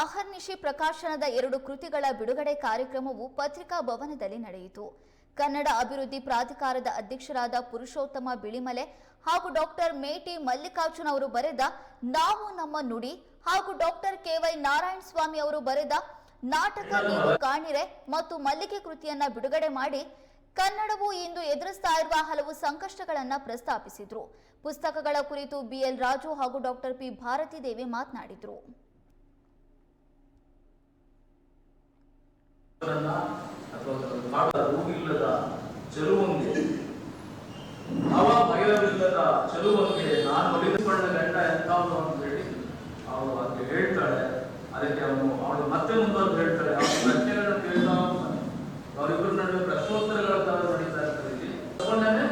ಆಹರ್ನಿಶಿ ಪ್ರಕಾಶನದ ಎರಡು ಕೃತಿಗಳ ಬಿಡುಗಡೆ ಕಾರ್ಯಕ್ರಮವು ಪತ್ರಿಕಾ ಭವನದಲ್ಲಿ ನಡೆಯಿತು. ಕನ್ನಡ ಅಭಿವೃದ್ಧಿ ಪ್ರಾಧಿಕಾರದ ಅಧ್ಯಕ್ಷರಾದ ಪುರುಷೋತ್ತಮ ಬಿಳಿಮಲೆ ಹಾಗೂ ಡಾಕ್ಟರ್ ಮೇಟಿ ಮಲ್ಲಿಕಾರ್ಜುನ್ ಅವರು ಬರೆದ ನಾವು ನಮ್ಮ ನುಡಿ ಹಾಗೂ ಡಾಕ್ಟರ್ ಕೆವೈ ನಾರಾಯಣ ಸ್ವಾಮಿ ಅವರು ಬರೆದ ನಾಟಕ ನೀವು ಕಾಣಿರೆ ಮತ್ತು ಮಲ್ಲಿಗೆ ಕೃತಿಯನ್ನ ಬಿಡುಗಡೆ ಮಾಡಿ ಕನ್ನಡವು ಇಂದು ಎದುರಿಸ್ತಾ ಇರುವ ಹಲವು ಸಂಕಷ್ಟಗಳನ್ನ ಪ್ರಸ್ತಾಪಿಸಿದ್ರು. ಪುಸ್ತಕಗಳ ಕುರಿತು ಬಿಎಲ್ ರಾಜು ಹಾಗೂ ಡಾಕ್ಟರ್ ಪಿ ಭಾರತಿ ದೇವಿ ಮಾತನಾಡಿದ್ರು. ಅಥವಾ ಕಾಡ ರೂಗಿಲ್ಲದ ಚೆಲುವಂಗೆ ಅವ ಭಯವಿಲ್ಲದ ಚೆಲುವಂಗೆ ನಾನು ಒಲಿದುಕೊಂಡ ಗಂಡ ಎಂತವನು ಅಂತ ಹೇಳಿ ಅವಳು ಅದಕ್ಕೆ ಹೇಳ್ತಾಳೆ. ಅದಕ್ಕೆ ಅವನು ಅವಳು ಮತ್ತೆ ಮುಂದುವರೆದು ಹೇಳ್ತಾಳೆ. ಅವನು ಪ್ರಶ್ನೆಗಳನ್ನ ಕೇಳ್ತಾ ಹೋಗ್ತಾನೆ. ಅವರಿಬ್ಬರ ನಡುವೆ ಪ್ರಶ್ನೋತ್ತರಗಳ ತರ ನಡೀತಾ ಇರ್ತಾರೆ ಇಲ್ಲಿ. ತಗೊಂಡೇನೆ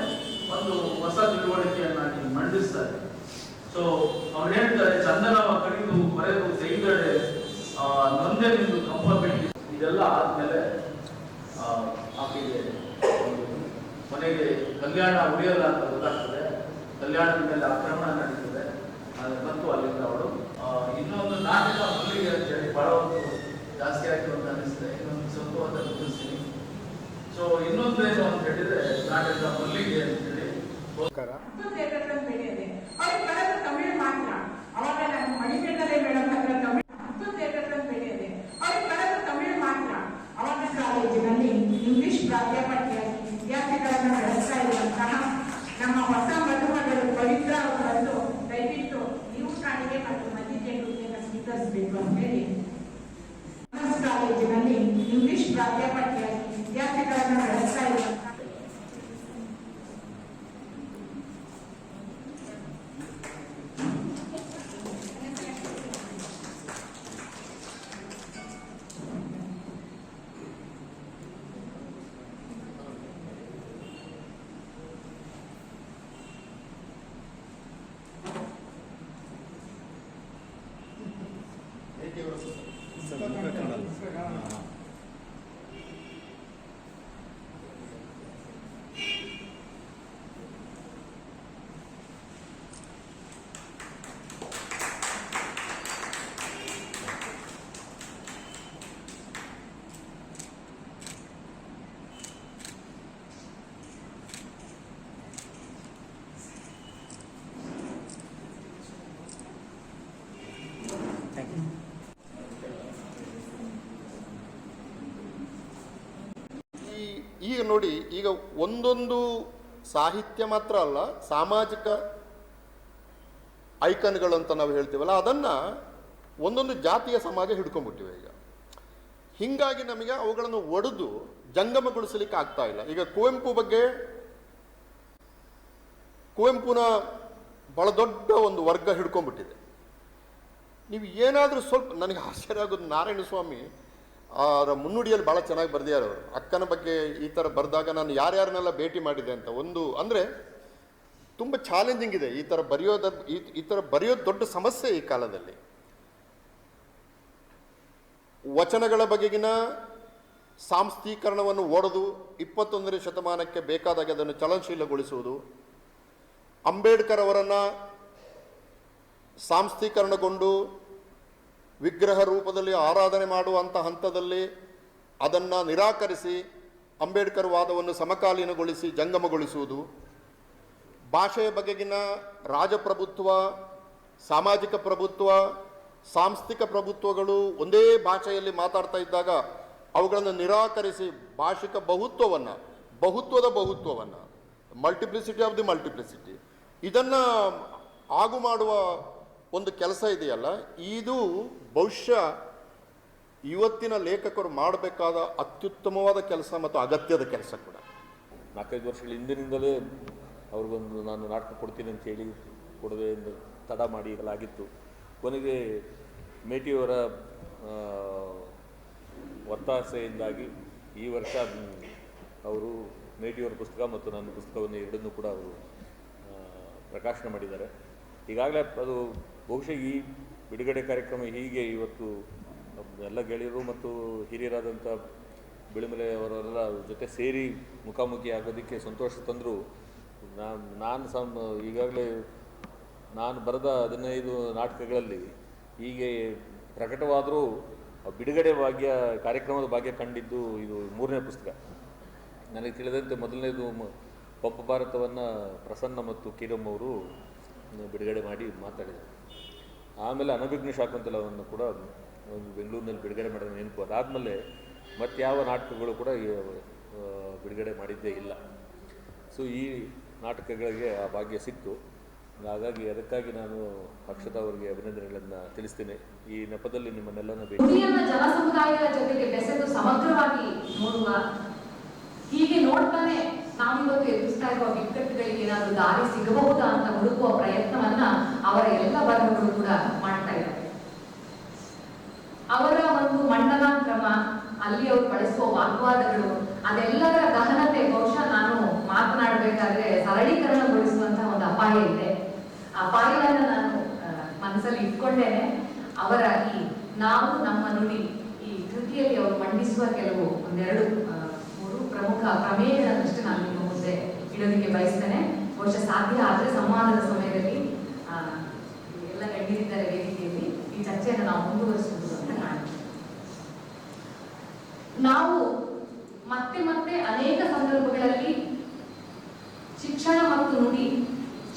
ಒಂದು ಹೊಸ ತಿಳುವಳಿಕೆಯನ್ನಾಗಿ ಮಂಡಿಸ್ತಾರೆ ಸೊ ಅವ್ರು ಹೇಳ್ತಾರೆ ಚಂದನವ ಕಡಿದು ಬರೆದು ತೆಗೆದಡೆ ನೊಂದೆ ನಿಂದು ಕಲ್ಯಾಣ ಉಳಿಯಲ್ಲ ಅಂತ ಗೊತ್ತಾಗ್ತದೆ. ಕಲ್ಯಾಣದ ಮೇಲೆ ಆಕ್ರಮಣ ನಡೀತದೆ. ಅದು ಮತ್ತು ಅಲ್ಲಿಂದ ಅವಳು ಇನ್ನೊಂದು ನಾಟಕ ಮಲ್ಲಿಗೆ ಅಂತ ಹೇಳಿ ಬಹಳ ಒಂದು ಜಾಸ್ತಿ ಆಯ್ತು ಅಂತ ಅನಿಸ್ತದೆ. ಇನ್ನೊಂದು ಸ್ವಲ್ಪ ಅಂತ ಗುರುತಿಸ್ತೀನಿ ಸೊ ಏನು ಅಂತ ಹೇಳಿದ್ರೆ ನಾನೆಲ್ಲ ಮಲ್ಲಿಗೆ ಅಂತ ಸ್ವೀಕರಿಸಬೇಕು ಅಂತ ಹೇಳಿ ಕಾಮರ್ಸ್ ಕಾಲೇಜಿನಲ್ಲಿ ಇಂಗ್ಲಿಷ್ ಪ್ರಾಧ್ಯಾಪಕಿಯಾಗಿ ವಿದ್ಯಾರ್ಥಿಗಳನ್ನ ಬೆಳೆಸ್ತಾ ಇರುವಂತಹ ಈ ಈಗ ನೋಡಿ, ಈಗ ಒಂದೊಂದು ಸಾಹಿತ್ಯ ಮಾತ್ರ ಅಲ್ಲ, ಸಾಮಾಜಿಕ ಐಕನ್ಗಳು ಅಂತ ನಾವು ಹೇಳ್ತೀವಲ್ಲ, ಅದನ್ನು ಒಂದೊಂದು ಜಾತಿಯ ಸಮಾಜ ಹಿಡ್ಕೊಂಡ್ಬಿಟ್ಟಿವೆ ಈಗ. ಹೀಗಾಗಿ ನಮಗೆ ಅವುಗಳನ್ನು ಒಡೆದು ಜಂಗಮಗೊಳಿಸಲಿಕ್ಕೆ ಆಗ್ತಾ ಇಲ್ಲ. ಈಗ ಕುವೆಂಪು ಬಗ್ಗೆ, ಕುವೆಂಪುನ ಬಹಳ ದೊಡ್ಡ ಒಂದು ವರ್ಗ ಹಿಡ್ಕೊಂಡ್ಬಿಟ್ಟಿದೆ. ನೀವು ಏನಾದರೂ ಸ್ವಲ್ಪ, ನನಗೆ ಆಶ್ಚರ್ಯ ಆಗೋದು ನಾರಾಯಣ ಸ್ವಾಮಿ ಅವರ ಮುನ್ನುಡಿಯಲ್ಲಿ ಭಾಳ ಚೆನ್ನಾಗಿ ಬರೆದಿದ್ದಾರೆ ಅವರು. ಅಕ್ಕನ ಬಗ್ಗೆ ಈ ಥರ ಬರೆದಾಗ ನಾನು ಯಾರ್ಯಾರನ್ನೆಲ್ಲ ಭೇಟಿ ಮಾಡಿದೆ ಅಂತ ಒಂದು, ಅಂದರೆ ತುಂಬ ಚಾಲೆಂಜಿಂಗ್ ಇದೆ. ಈ ಥರ ಬರೆಯೋದ ಈ ಥರ ಬರೆಯೋದು ದೊಡ್ಡ ಸಮಸ್ಯೆ ಈ ಕಾಲದಲ್ಲಿ. ವಚನಗಳ ಬಗೆಗಿನ ಸಾಂಸ್ಥೀಕರಣವನ್ನು ಒಡೆದು ಇಪ್ಪತ್ತೊಂದನೇ ಶತಮಾನಕ್ಕೆ ಬೇಕಾದಾಗ ಅದನ್ನು ಚಲನಶೀಲಗೊಳಿಸುವುದು, ಅಂಬೇಡ್ಕರ್ ಅವರನ್ನು ಸಾಂಸ್ಥೀಕರಣಗೊಂಡು ವಿಗ್ರಹ ರೂಪದಲ್ಲಿ ಆರಾಧನೆ ಮಾಡುವಂಥ ಹಂತದಲ್ಲಿ ಅದನ್ನು ನಿರಾಕರಿಸಿ ಅಂಬೇಡ್ಕರ್ ವಾದವನ್ನು ಸಮಕಾಲೀನಗೊಳಿಸಿ ಜಂಗಮಗೊಳಿಸುವುದು. ಭಾಷೆಯ ಬಗೆಗಿನ ರಾಜಪ್ರಭುತ್ವ, ಸಾಮಾಜಿಕ ಪ್ರಭುತ್ವ, ಸಾಂಸ್ಥಿಕ ಪ್ರಭುತ್ವಗಳು ಒಂದೇ ಭಾಷೆಯಲ್ಲಿ ಮಾತಾಡ್ತಾ ಇದ್ದಾಗ ಅವುಗಳನ್ನು ನಿರಾಕರಿಸಿ ಭಾಷಿಕ ಬಹುತ್ವವನ್ನು, ಬಹುತ್ವದ ಬಹುತ್ವವನ್ನು ಮಲ್ಟಿಪ್ಲಿಸಿಟಿ ಆಫ್ ದಿ ಮಲ್ಟಿಪ್ಲಿಸಿಟಿ ಇದನ್ನು ಆಗು ಮಾಡುವ ಒಂದು ಕೆಲಸ ಇದೆಯಲ್ಲ, ಇದು ಬಹುಶಃ ಇವತ್ತಿನ ಲೇಖಕರು ಮಾಡಬೇಕಾದ ಅತ್ಯುತ್ತಮವಾದ ಕೆಲಸ ಮತ್ತು ಅಗತ್ಯದ ಕೆಲಸ ಕೂಡ. ನಾಲ್ಕೈದು ವರ್ಷಗಳ ಹಿಂದಿನಿಂದಲೇ ಅವ್ರಿಗೊಂದು ನಾನು ನಾಟಕ ಕೊಡ್ತೀನಿ ಅಂತ ಹೇಳಿ ಕೊಡದೆ ತಡ ಮಾಡಿ ಇರಲಾಗಿತ್ತು ಕೊನೆಗೆ ಮೇಟಿಯವರ ಒತ್ತಾಸೆಯಿಂದಾಗಿ ಈ ವರ್ಷ ಅವರು ಮೇಟಿಯವರ ಪುಸ್ತಕ ಮತ್ತು ನನ್ನ ಪುಸ್ತಕವನ್ನು ಎರಡನ್ನೂ ಕೂಡ ಅವರು ಪ್ರಕಾಶನ ಮಾಡಿದ್ದಾರೆ. ಈಗಾಗಲೇ ಅದು ಬಹುಶಃ ಈ ಬಿಡುಗಡೆ ಕಾರ್ಯಕ್ರಮ ಹೀಗೆ ಇವತ್ತು ಎಲ್ಲ ಗೆಳೆಯರು ಮತ್ತು ಹಿರಿಯರಾದಂಥ ಬಿಳಿಮಲೆ ಅವರೆಲ್ಲ ಜೊತೆ ಸೇರಿ ಮುಖಾಮುಖಿ ಆಗೋದಕ್ಕೆ ಸಂತೋಷ ತಂದರು. ನಾನು ನಾನು ಸಮ್ ಈಗಾಗಲೇ ನಾನು ಬರೆದ ಹದಿನೈದು ನಾಟಕಗಳಲ್ಲಿ ಹೀಗೆ ಪ್ರಕಟವಾದರೂ ಬಿಡುಗಡೆ ಭಾಗ್ಯ, ಕಾರ್ಯಕ್ರಮದ ಭಾಗ್ಯ ಕಂಡಿದ್ದು ಇದು ಮೂರನೇ ಪುಸ್ತಕ. ನನಗೆ ತಿಳಿದಂತೆ ಮೊದಲನೇದು ಪಂಪ ಭಾರತವನ್ನು ಪ್ರಸನ್ನ ಮತ್ತು ಕಿರಮ್ ಅವರು ಬಿಡುಗಡೆ ಮಾಡಿ ಮಾತಾಡಿದರು. ಆಮೇಲೆ ಅನಭಿಜ್ಞ ಶಾಕುಂತಲವನ್ನು ಕೂಡ ಒಂದು ಬೆಂಗಳೂರಿನಲ್ಲಿ ಬಿಡುಗಡೆ ಮಾಡಿದ ನೆನಪು ಅದಾದಮೇಲೆ ಮತ್ತಾವ ನಾಟಕಗಳು ಕೂಡ ಬಿಡುಗಡೆ ಮಾಡಿದ್ದೇ ಇಲ್ಲ. ಸೊ ಈ ನಾಟಕಗಳಿಗೆ ಆ ಭಾಗ್ಯ ಸಿಕ್ತು. ಹಾಗಾಗಿ ಅದಕ್ಕಾಗಿ ನಾನು ಅಕ್ಷತಾ ಅವರಿಗೆ ಅಭಿನಂದನೆಗಳನ್ನು ತಿಳಿಸ್ತೇನೆ. ಈ ನೆಪದಲ್ಲಿ ನಿಮ್ಮನ್ನೆಲ್ಲನೂ ಸಮಗ್ರವಾಗಿ ನೋಡುವ ಹೀಗೆ ನೋಡ್ತಾನೆ ನಾವಿವತ್ತು ಎದುರಿಸ್ತಾ ಇರುವ ಬಿಕ್ಕಟ್ಟುಗಳಿಗೆ ಏನಾದರೂ ದಾರಿ ಸಿಗಬಹುದಾ ಅಂತ ಹುಡುಕುವ ಪ್ರಯತ್ನವನ್ನ ಅವರ ಎಲ್ಲ ಬರಹಗಳು ಕೂಡ ಮಾಡ್ತಾ ಇದ್ದಾರೆ. ಅವರ ಒಂದು ಮಂಡನ ಕ್ರಮ, ಅಲ್ಲಿ ಅವರು ಬಳಸುವ ವಾಗ್ವಾದಗಳು, ಅದೆಲ್ಲದರ ಗಹನತೆ ಬಹುಶಃ ನಾನು ಮಾತನಾಡಬೇಕಾದ್ರೆ ಸರಳೀಕರಣಗೊಳಿಸುವಂತಹ ಒಂದು ಅಪಾಯ ಇದೆ. ಅಪಾಯವನ್ನ ನಾನು ಮನಸ್ಸಲ್ಲಿ ಇಟ್ಕೊಂಡೇನೆ. ಅವರ ಈ ನಾವು ನಮ್ಮ ನುಡಿ ಈ ಕೃತಿಯಲ್ಲಿ ಅವರು ಮಂಡಿಸುವ ಕೆಲವು ಒಂದೆರಡು ಪ್ರಮುಖ ಪ್ರಮೇಯಗಳನ್ನಷ್ಟೇ ನಾನು ನಿಮ್ಮ ಮುಂದೆ ಇಡೋದಕ್ಕೆ ಬಯಸ್ತೇನೆ. ಬಹುಶಃ ಸಾಧ್ಯ ಆದ್ರೆ ಸಂವಾದದ ಸಮಯದಲ್ಲಿ ಎಲ್ಲ ಗಣ್ಯರಿದ್ದಾರೆ ವೇದಿಕೆಯಲ್ಲಿ. ಈ ಚರ್ಚೆಯನ್ನು ನಾವು ಮುಂದುವರಿಸಬಹುದು ಅಂತ ನಾನು ನಾವು ಮತ್ತೆ ಮತ್ತೆ ಅನೇಕ ಸಂದರ್ಭಗಳಲ್ಲಿ ಶಿಕ್ಷಣ ಮತ್ತು ನುಡಿ,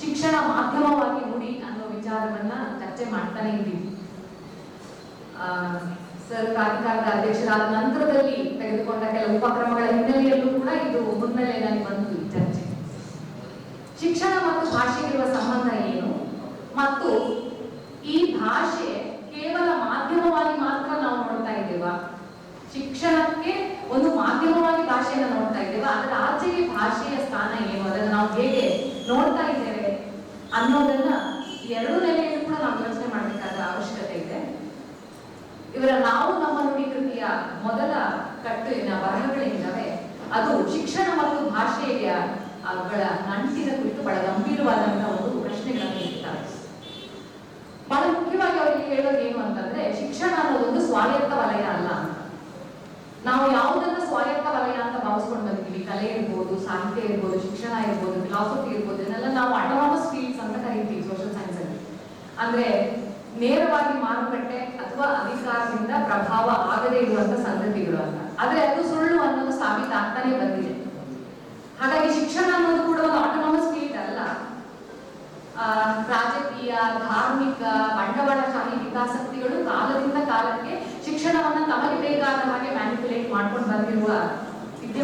ಶಿಕ್ಷಣ ಮಾಧ್ಯಮವಾಗಿ ನುಡಿ ಅನ್ನೋ ವಿಚಾರವನ್ನ ಚರ್ಚೆ ಮಾಡ್ತಾನೆ ಇದ್ದೀವಿ. ಸರ್ ಪ್ರಾಧಿಕಾರದ ಅಧ್ಯಕ್ಷರಾದ ನಂತರದಲ್ಲಿ ತೆಗೆದುಕೊಂಡ ಕೆಲವು ಉಪಕ್ರಮಗಳ ಹಿನ್ನೆಲೆಯಲ್ಲೂ ಕೂಡ ಇದು ಮುನ್ನೆಲೆಯಲ್ಲಿ ಬಂದು ಚರ್ಚೆ. ಶಿಕ್ಷಣ ಮತ್ತು ಭಾಷೆಗಿರುವ ಸಂಬಂಧ ಏನು? ಮತ್ತು ಈ ಭಾಷೆ ಕೇವಲ ಮಾಧ್ಯಮವಾಗಿ ಮಾತ್ರ ನಾವು ನೋಡ್ತಾ ಇದ್ದೇವಾ? ಶಿಕ್ಷಣಕ್ಕೆ ಒಂದು ಮಾಧ್ಯಮವಾಗಿ ಭಾಷೆಯನ್ನು ನೋಡ್ತಾ ಇದ್ದೇವ? ಅದರ ಆಚೆಗೆ ಭಾಷೆಯ ಸ್ಥಾನ ಏನು? ಅದನ್ನು ನಾವು ಹೇಗೆ ನೋಡ್ತಾ ಇದ್ದೇವೆ ಅನ್ನೋದನ್ನ ಎರಡೂ ನೆಲೆಯಲ್ಲೂ ಕೂಡ ನಾವು ಯೋಚನೆ ಮಾಡಬೇಕಾದ ಅವಶ್ಯಕತೆ ಇದೆ. ಇವರ ನಾವು ನಮ್ಮ ನುಡಿ ಕೃತಿಯ ಮೊದಲ ಕಟ್ಟುವಿನ ಬರಹಗಳಿಂದವೆ ಅದು ಶಿಕ್ಷಣ ಮತ್ತು ಭಾಷೆಯ ಅವುಗಳ ನಂಟಿನ ಕುರಿತು ಬಹಳ ಗಂಭೀರವಾದಂತಹ ಒಂದು ಪ್ರಶ್ನೆಗಳನ್ನು ಇಡ್ತಾರೆ ಬಹಳ ಮುಖ್ಯವಾಗಿ ಅವರಿಗೆ ಹೇಳೋದು ಏನು ಅಂತಂದ್ರೆ, ಶಿಕ್ಷಣ ಅನ್ನೋದೊಂದು ಸ್ವಾಯತ್ತ ವಲಯ ಅಲ್ಲ. ನಾವು ಯಾವುದನ್ನ ಸ್ವಾಯತ್ತ ವಲಯ ಅಂತ ಭಾವಿಸ್ಕೊಂಡು ಬಂದಿದ್ದೀವಿ. ಕಲೆ ಇರ್ಬೋದು, ಸಾಹಿತ್ಯ ಇರ್ಬೋದು, ಶಿಕ್ಷಣ ಇರ್ಬೋದು ಫಿಲಾಸಫಿ ಇರ್ಬೋದು, ಇದನ್ನೆಲ್ಲ ನಾವು ಅಟೋನಮಸ್ ಫೀಲ್ಡ್ಸ್ ಅಂತ ಕರಿತೀವಿ ಸೋಷಿಯಲ್ ಸೈನ್ಸ್ ಅಲ್ಲಿ. ಅಂದ್ರೆ ನೇರವಾಗಿ ಮಾರುಕಟ್ಟೆ ಅಥವಾ ಅಧಿಕಾರದಿಂದ ಪ್ರಭಾವ ಆಗದೇ ಇರುವಂತ ಸಂಗತಿಗಳು ಅಂತ. ಆದ್ರೆ ಅದು ಸುಳ್ಳು ಅನ್ನೋದು ಸಾಬೀತಾಗ್ತಾನೆ ಬಂದಿದೆ. ಹಾಗಾಗಿ ಶಿಕ್ಷಣ ಅನ್ನೋದು ಕೂಡ ಒಂದು ಆಟೋನಮಸ್ ಫೀಲ್ಡ್ ಅಲ್ಲ. ರಾಜಕೀಯ, ಧಾರ್ಮಿಕ, ಬಂಡವಾಳಶಾಹಿ ಹಿತಾಸಕ್ತಿಗಳು ಕಾಲದಿಂದ ಕಾಲಕ್ಕೆ ಶಿಕ್ಷಣವನ್ನ ತಮಗೆ ಬೇಕಾದ